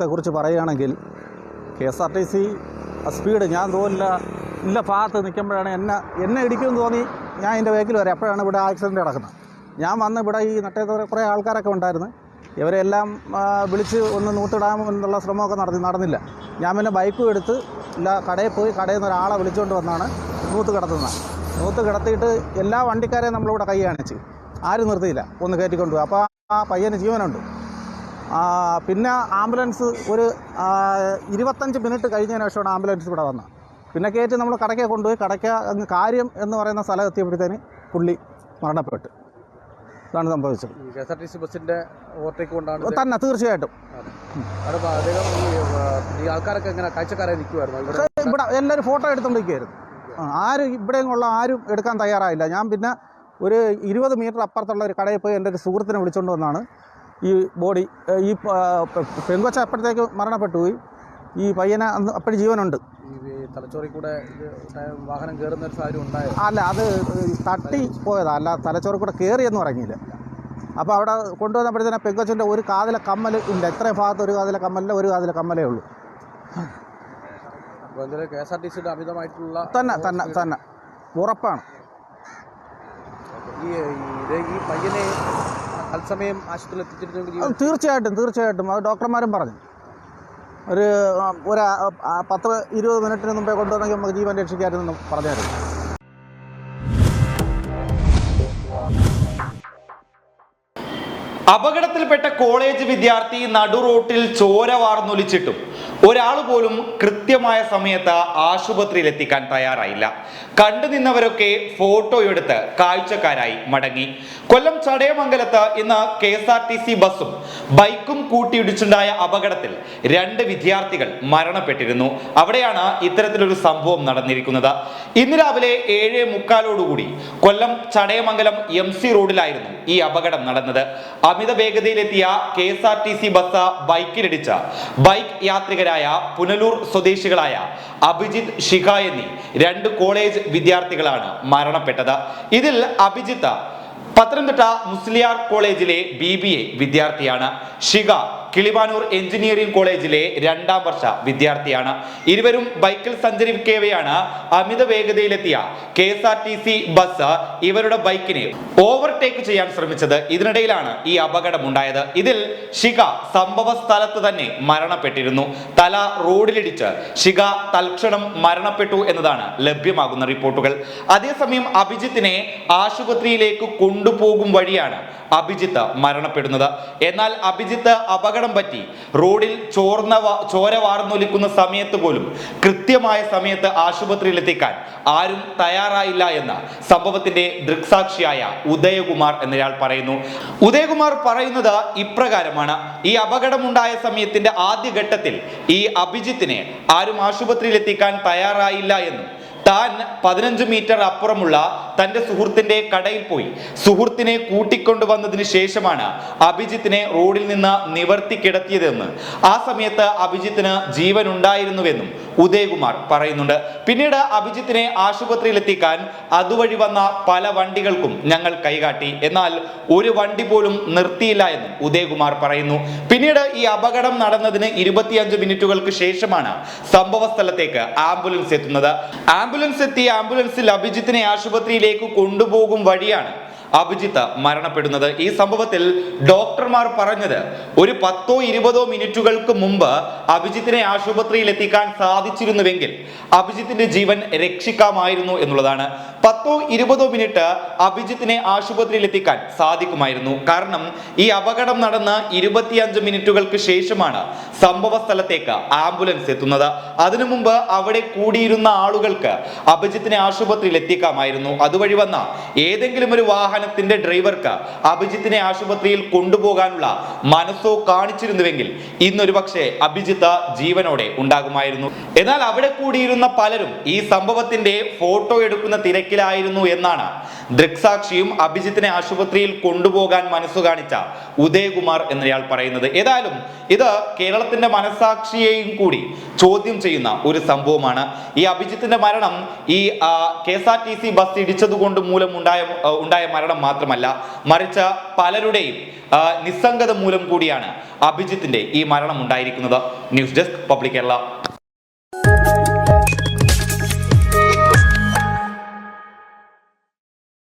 സംഭവത്തെക്കുറിച്ച് പറയുകയാണെങ്കിൽ K S R T C speed ഞാൻ തോന്നില്ല. ഇല്ല ഭാഗത്ത് നിൽക്കുമ്പോഴാണ് എന്നെ എന്നെ ഇടിക്കുമെന്ന് തോന്നി. ഞാൻ എന്റെ വേക്കിൽ വരാം. അപ്പോഴാണ് ഇവിടെ ആക്സിഡന്റ് നടക്കുന്നത്. ഞാൻ വന്ന് ഇവിടെ ഈ നട്ടേ കുറേ ആൾക്കാരൊക്കെ ഉണ്ടായിരുന്നു. ഇവരെല്ലാം വിളിച്ച് ഒന്ന് നൂത്തിടാം എന്നുള്ള ശ്രമമൊക്കെ നടത്തി നടന്നില്ല. ഞാൻ പിന്നെ ബൈക്കും എടുത്ത് ഇല്ല കടയിൽ പോയി കടയിൽ നിന്ന് ഒരാളെ വിളിച്ചുകൊണ്ട് വന്നാണ് നൂത്ത് കിടത്തുന്നത്. നൂത്ത് കിടത്തിയിട്ട് എല്ലാ വണ്ടിക്കാരെയും നമ്മളിവിടെ കൈ കാണിച്ച്. ആരും നിർത്തിയില്ല. ഒന്ന് കയറ്റിക്കൊണ്ട് അപ്പോൾ ആ പയ്യന് ജീവനുണ്ട്. പിന്നെ ആംബുലൻസ് ഒരു ഇരുപത്തഞ്ച് മിനിറ്റ് കഴിഞ്ഞതിന് ശേഷമാണ് ആംബുലൻസ് ഇവിടെ വന്നത്. പിന്നെ കയറ്റി നമ്മൾ കടയ്ക്ക് കൊണ്ടുപോയി കടയ്ക്ക് അങ്ങ് കാര്യം എന്ന് പറയുന്ന സ്ഥലം എത്തിയപ്പോഴത്തേന് പുള്ളി മരണപ്പെട്ടു. ഇതാണ് സംഭവിച്ചത്. K S R T C ബസ്സിന്റെ ഓവർടേക്ക് കൊണ്ടാണ് തന്നെ തീർച്ചയായിട്ടും. അദ്ദേഹം ഈ, ആൾക്കാരൊക്കെ എങ്ങനെ കാഴ്ചക്കാരായി നിൽക്കുമായിരുന്നു ഇവിടെ ഇവിടെ എല്ലാവരും ഫോട്ടോ എടുത്തുകൊണ്ടിരിക്കുകയായിരുന്നു ആരും ഇവിടെയും ഉള്ള ആരും എടുക്കാൻ തയ്യാറായില്ല. ഞാൻ പിന്നെ ഒരു ഇരുപത് മീറ്റർ അപ്പുറത്തുള്ള ഒരു കടയിൽ പോയി എന്റെ ഒരു സുഹൃത്തിനെ വിളിച്ചുകൊണ്ട് വന്നാണ്. ഈ ബോഡി ഈ പെങ്കൊച്ച അപ്പോഴത്തേക്ക് മരണപ്പെട്ടു പോയി. ഈ പയ്യനെ അന്ന് അപ്പോഴും ജീവനുണ്ട്. തലച്ചോറിൽ കൂടെ വാഹനം കയറുന്ന ഒരു സാഹചര്യം ഉണ്ടായോ? അല്ല അത് തട്ടി പോയതാ. അല്ല തലച്ചോറിൽ കൂടെ കയറിയെന്ന് പറഞ്ഞില്ല അപ്പോൾ അവിടെ കൊണ്ടുവന്നപ്പോഴത്തേനെ പെങ്കൊച്ചിന്റെ ഒരു കാതിലെ കമ്മൽ ഉണ്ട് എത്രയും ഭാഗത്ത് ഒരു കാതിലെ കമ്മലില്ല ഒരു കാതിലെ കമ്മലേ ഉള്ളൂ. കെ എസ് ആർ ടി സിയുടെ അമിതമായിട്ടുള്ള തന്നെ തന്നെ തന്നെ. ഉറപ്പാണ്. ഈ പയ്യനെ തത്സമയം ആശുപത്രിയിൽ എത്തിച്ചിരുന്നെങ്കിൽ തീർച്ചയായിട്ടും തീർച്ചയായിട്ടും. അത് ഡോക്ടർമാരും പറഞ്ഞു. ഒരു ഒരു പത്ത് ഇരുപത് മിനിറ്റിന് മുമ്പേ കൊണ്ടുവന്നെങ്കിൽ നമുക്ക് ജീവൻ രക്ഷിക്കാമായിരുന്നു പറഞ്ഞായിരുന്നു. അപകടത്തിൽപ്പെട്ട കോളേജ് വിദ്യാർത്ഥി നടുറോട്ടിൽ ചോര വാർന്നൊലിച്ചിട്ടും ഒരാൾ പോലും കൃത്യമായ സമയത്ത് ആശുപത്രിയിൽ എത്തിക്കാൻ തയ്യാറായില്ല. കണ്ടു നിന്നവരൊക്കെ ഫോട്ടോ എടുത്ത് കാഴ്ചക്കാരായി മടങ്ങി. കൊല്ലം ചടയമംഗലത്ത് ഇന്ന് K S R T C ബസ്സും ബൈക്കും കൂട്ടിയിടിച്ചുണ്ടായ അപകടത്തിൽ രണ്ട് വിദ്യാർത്ഥികൾ മരണപ്പെട്ടിരുന്നു. അവിടെയാണ് ഇത്തരത്തിലൊരു സംഭവം നടന്നിരിക്കുന്നത്. ഇന്ന് രാവിലെ ഏഴ് മുക്കാലോടുകൂടി കൊല്ലം ചടയമംഗലം എം സി റോഡിലായിരുന്നു ഈ അപകടം നടന്നത്. അമിത വേഗതയിലെത്തിയ K S R T C bus ബൈക്കിലിടിച്ച bike യാത്രികരായ പുനലൂർ സ്വദേശികളായ അഭിജിത് ഷിഖ എന്നീ രണ്ട് കോളേജ് വിദ്യാർത്ഥികളാണ് മരണപ്പെട്ടത്. ഇതിൽ അഭിജിത്ത് പത്തനംതിട്ട മുസ്ലിയാർ കോളേജിലെ ബി ബി എ വിദ്യാർത്ഥിയാണ്. ഷിക കിളിമാനൂർ എഞ്ചിനീയറിംഗ് കോളേജിലെ രണ്ടാം വർഷ വിദ്യാർത്ഥിയാണ്. ഇരുവരും ബൈക്കിൽ സഞ്ചരിക്കവെയാണ് അമിത വേഗതയിലെത്തിയ K S R T C bus ഇവരുടെ ബൈക്കിനെ ഓവർടേക്ക് ചെയ്യാൻ ശ്രമിച്ചത്. ഇതിനിടയിലാണ് ഈ അപകടം ഉണ്ടായത് ഇതിൽ ഷിക സംഭവ സ്ഥലത്ത് തന്നെ മരണപ്പെട്ടിരുന്നു. തല റോഡിലിടിച്ച് ഷിക തൽക്ഷണം മരണപ്പെട്ടു എന്നതാണ് ലഭ്യമാകുന്ന റിപ്പോർട്ടുകൾ. അതേസമയം അഭിജിത്തിനെ ആശുപത്രിയിലേക്ക് കൊണ്ടുപോകും വഴിയാണ് അഭിജിത്ത് മരണപ്പെടുന്നത്. എന്നാൽ അഭിജിത്ത് അപകടം പറ്റി. റോഡിൽ ചോർന്ന ചോര വാർന്നൊലിക്കുന്ന സമയത്ത് പോലും കൃത്യമായ സമയത്ത് ആശുപത്രിയിൽ എത്തിക്കാൻ ആരും തയ്യാറായില്ല എന്ന സംഭവത്തിന്റെ ദൃക്സാക്ഷിയായ ഉദയകുമാർ എന്നയാൾ പറയുന്നു. ഉദയകുമാർ പറയുന്നത് ഇപ്രകാരമാണ്. ഈ അപകടമുണ്ടായ സമയത്തിന്റെ ആദ്യഘട്ടത്തിൽ ഈ അഭിജിത്തിനെ ആരും ആശുപത്രിയിൽ എത്തിക്കാൻ തയ്യാറായില്ല എന്നും താൻ പതിനഞ്ച് മീറ്റർ അപ്പുറമുള്ള തന്റെ സുഹൃത്തിന്റെ കടയിൽ പോയി. സുഹൃത്തിനെ കൂട്ടിക്കൊണ്ടുവന്നതിന് ശേഷമാണ് അഭിജിത്തിനെ റോഡിൽ നിന്ന് നിവർത്തി കിടത്തിയതെന്ന്. ആ സമയത്ത് അഭിജിത്തിന് ജീവൻ ഉണ്ടായിരുന്നുവെന്നും ഉദയകുമാർ പറയുന്നുണ്ട്. പിന്നീട് അഭിജിത്തിനെ ആശുപത്രിയിൽ എത്തിക്കാൻ അതുവഴി വന്ന പല വണ്ടികൾക്കും ഞങ്ങൾ കൈകാട്ടി. എന്നാൽ ഒരു വണ്ടി പോലും നിർത്തിയില്ല എന്നും ഉദയകുമാർ പറയുന്നു. പിന്നീട് ഈ അപകടം നടന്നതിന് ഇരുപത്തിയഞ്ച് മിനിറ്റുകൾക്ക് ശേഷമാണ് സംഭവ സ്ഥലത്തേക്ക് ആംബുലൻസ് എത്തുന്നത്. ആംബുലൻസ് എത്തി ആംബുലൻസിൽ അഭിജിത്തിനെ ആശുപത്രിയിലേക്ക് കൊണ്ടുപോകും വഴിയാണ് അഭിജിത്ത് മരണപ്പെടുന്നത്. ഈ സംഭവത്തിൽ ഡോക്ടർമാർ പറഞ്ഞത് ഒരു പത്തോ ഇരുപതോ മിനിറ്റുകൾക്ക് മുമ്പ് അഭിജിത്തിനെ ആശുപത്രിയിൽ എത്തിക്കാൻ സാധിച്ചിരുന്നുവെങ്കിൽ അഭിജിത്തിന്റെ ജീവൻ രക്ഷിക്കാമായിരുന്നു എന്നുള്ളതാണ് പത്തോ ഇരുപതോ മിനിറ്റ് അഭിജിത്തിനെ ആശുപത്രിയിൽ എത്തിക്കാൻ സാധിക്കുമായിരുന്നു. കാരണം ഈ അപകടം നടന്ന ഇരുപത്തിയഞ്ച് മിനിറ്റുകൾക്ക് ശേഷമാണ് സംഭവ സ്ഥലത്തേക്ക് ആംബുലൻസ് എത്തുന്നത്. അതിനു മുമ്പ് അവിടെ കൂടിയിരുന്ന ആളുകൾക്ക് അഭിജിത്തിനെ ആശുപത്രിയിൽ എത്തിക്കാമായിരുന്നു. അതുവഴി വന്ന ഏതെങ്കിലും ഒരു വാഹനത്തിന്റെ ഡ്രൈവർക്ക് അഭിജിത്തിനെ ആശുപത്രിയിൽ കൊണ്ടുപോകാനുള്ള മനസ്സോ കാണിച്ചിരുന്നുവെങ്കിൽ ഇന്നൊരു പക്ഷേ അഭിജിത്ത് ജീവനോടെ ഉണ്ടാകുമായിരുന്നു. എന്നാൽ അവിടെ കൂടിയിരുന്ന പലരും ഈ സംഭവത്തിന്റെ ഫോട്ടോ എടുക്കുന്ന തിരക്കിൽ തിരക്കിലായിരുന്നു എന്നാണ് ദൃക്സാക്ഷിയും അഭിജിത്തിനെ ആശുപത്രിയിൽ കൊണ്ടുപോകാൻ മനസ്സു കാണിച്ച ഉദയകുമാർ എന്നയാൾ പറയുന്നത്. ഏതായാലും ഇത് കേരളത്തിന്റെ മനസാക്ഷിയെയും കൂടി ചോദ്യം ചെയ്യുന്ന ഒരു സംഭവമാണ്. ഈ അഭിജിത്തിന്റെ മരണം ഈ K S R T C bus ഇടിച്ചതുകൊണ്ട് മൂലം ഉണ്ടായ ഉണ്ടായ മരണം മാത്രമല്ല മറിച്ച് പലരുടെയും നിസ്സംഗത മൂലം കൂടിയാണ് അഭിജിത്തിന്റെ ഈ മരണം ഉണ്ടായിരിക്കുന്നത്. News desk public Kerala.